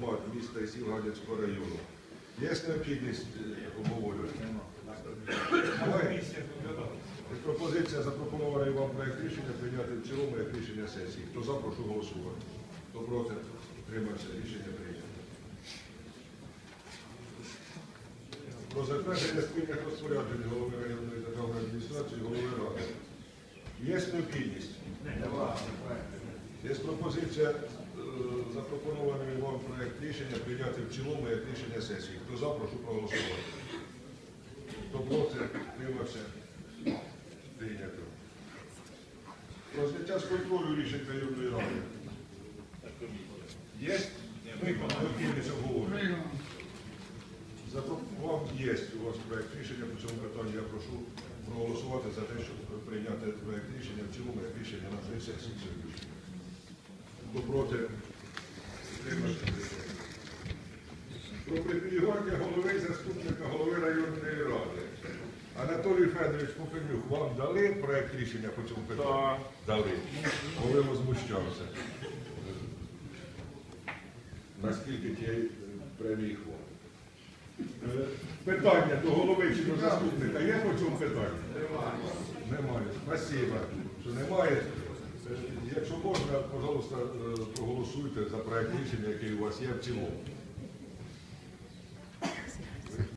громад міста і сіл Гадяцького району. Є необхідність е, обговорювати? Немає? Пропозиція запропонований вам проект рішення прийняти в цілому як рішення сесії. Хто за, прошу голосувати. Хто проти, утримався, рішення прийнято. Про затвердження спільних розпоряджень голови районної державної адміністрації, голови ради. Є необхідність? Є пропозиція е, запропонований вам проект рішення прийняти в цілому як рішення сесії. Хто за, прошу проголосувати. Хто проти, утримався, прийнято. Про зняття з контролю рішень районної ради. Є? Необхідність обговорення. Запропонував є у вас проект рішення по цьому питанню. Я прошу проголосувати за те, щоб прийняти проект рішення в цілому як рішення нашої сесії. Хто проти? Про припілігування голови заступника голови районної ради. Анатолій Федорович Попенюк, вам дали проект рішення по цьому питанню? Дали. Коли возмущався. Наскільки тієї е, премії хватить? Е, Питання до голови чи до заступника є по цьому питанню? Немає. Немає. Спасибо, що немає. Можна, пожалуйста, е, проголосуйте за проект рішення, який у вас є в цілому.